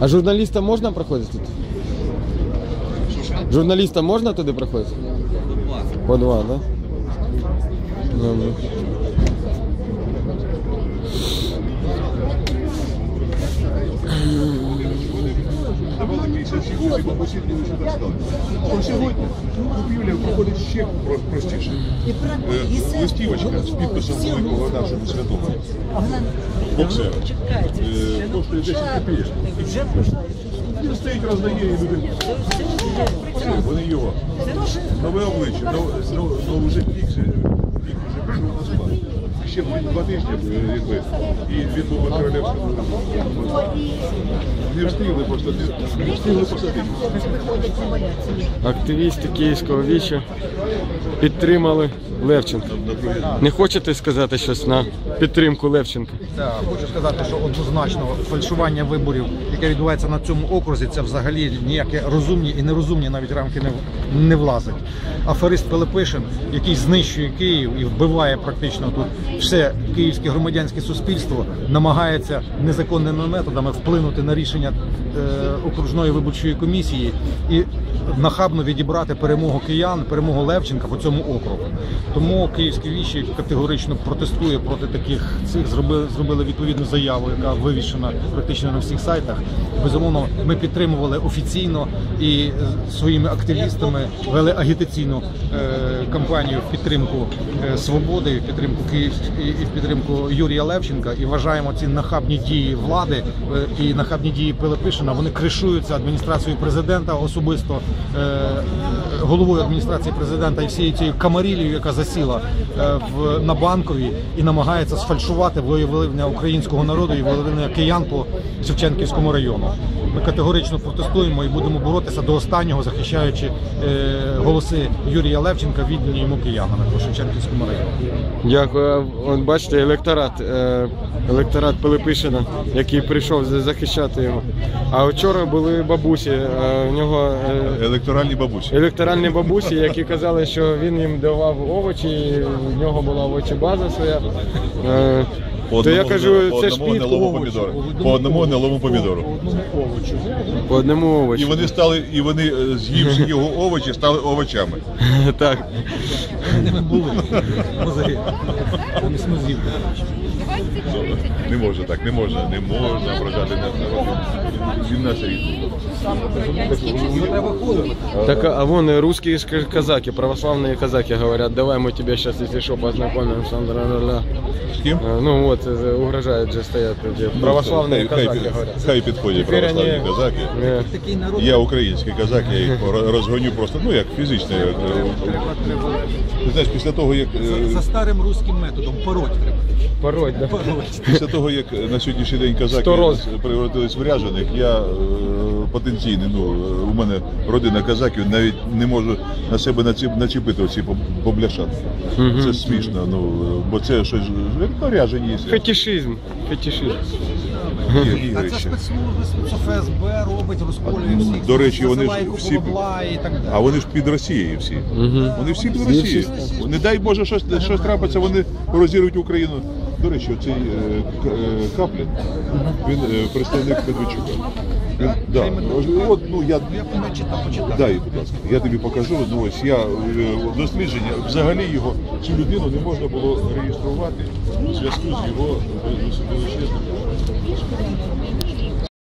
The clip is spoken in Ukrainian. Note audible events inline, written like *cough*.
А журналістам можна проходити тут? Журналістам можна туди проходити? По два, так? Да? Добре. Давали 57 і бабусі не лише достали. То сьогодні купівля проходить ще про- простіше. Е, Листівочка з підписом великого нашого святого. Боксера. Е, Коштує 10 копійок. Він стоїть, роздає і люди. Все, Вони його. Нове обличчя, нов- нов- нов- вже пік, же- пік вже пішов на спад. Ще два тижні, якби, і він був би королем. Не встигли просто, не не встигли посадити. Активісти Київського віча підтримали Левченка. Не хочете сказати щось на підтримку Левченка? Так, хочу сказати, що однозначно фальшування виборів, яке відбувається на цьому окрузі, це взагалі ніякі розумні і нерозумні навіть рамки не, не влазить. Аферист Пилипишин, який знищує Київ і вбиває практично тут все київське громадянське суспільство, намагається незаконними методами вплинути на рішення е, окружної виборчої комісії і нахабно відібрати перемогу киян, перемогу Левченка по цьому округу. Тому Київські вічі категорично протестує проти таких цих. Зробили, зробили відповідну заяву, яка вивішена практично на всіх сайтах. Безумовно, ми підтримували офіційно і своїми активістами вели агітаційну е, кампанію в підтримку е, свободи, в підтримку Київської і в підтримку Юрія Левченка. І вважаємо ці нахабні дії влади е, і нахабні дії Пилипишина. Вони кришуються адміністрацією президента особисто е, головою адміністрації президента і всією цією камарілією, яка засіла е, в на банковій і намагається сфальшувати волевиявлення українського народу і волевиявлення киян по Шевченківському району. Ми категорично протестуємо і будемо боротися до останнього, захищаючи голоси Юрія Левченка, віддані йому киянами по Шевченківському району. Дякую. От бачите, електорат, е, електорат Пилипишина, який прийшов захищати його. А вчора були бабусі. е, У нього е, Електоральні бабусі. електоральні бабусі, які казали, що він їм давав овочі, і в нього була овочі база своя. По одному, я одному кажу, по це ж одному під гнилому овочі. помідору. По одному гнилому помідору. По одному І овочі. вони стали, і вони, е, з'ївши його овочі, стали овочами. Так. Були мозги. Вони смузів. Не може так, не можна, не можна продати на Він наш рід. Так, а вон и русские ж ка- казаки, православные казаки говорят, давай мы тебя сейчас, если что, познакомим. с ла-ла-ла». З ким? Э, Ну вот, э, угрожают же стоят эти православные хай, хай, казаки, під- говорят. хай підходять Теперь православні они- казаки. Э, Такий народ. Я український казак, я їх ро- розгоню просто, ну як фізично. е, Ти знаєш, після того, як е, За старим руським методом пороть треба. Пороть, да. *laughs* після того, як на сьогоднішній день казаки превратились в ряжених, я е, потенційний, ну е, у мене родина казаків, навіть не можу на себе начепити оці поб- побляшати. Це смішно, ну бо це щось ну, ряжені є. Фетишизм, фетишизм. А це спецслужби, це ФСБ робить, розколює всіх. До речі, вони ж всі- бабла і так далі. А вони ж під Росією всі. Вони всі під Росією. Не дай Боже, щось, щось трапиться, вони розірвуть Україну. До речі, оцей е, К- е, Каплін, він е, представник Медведчука. Він, да, от, ну, я, дай, будь ласка, я тобі покажу. Ну, ось я е, дослідження, взагалі його, цю людину не можна було реєструвати в зв'язку з його е, величезним.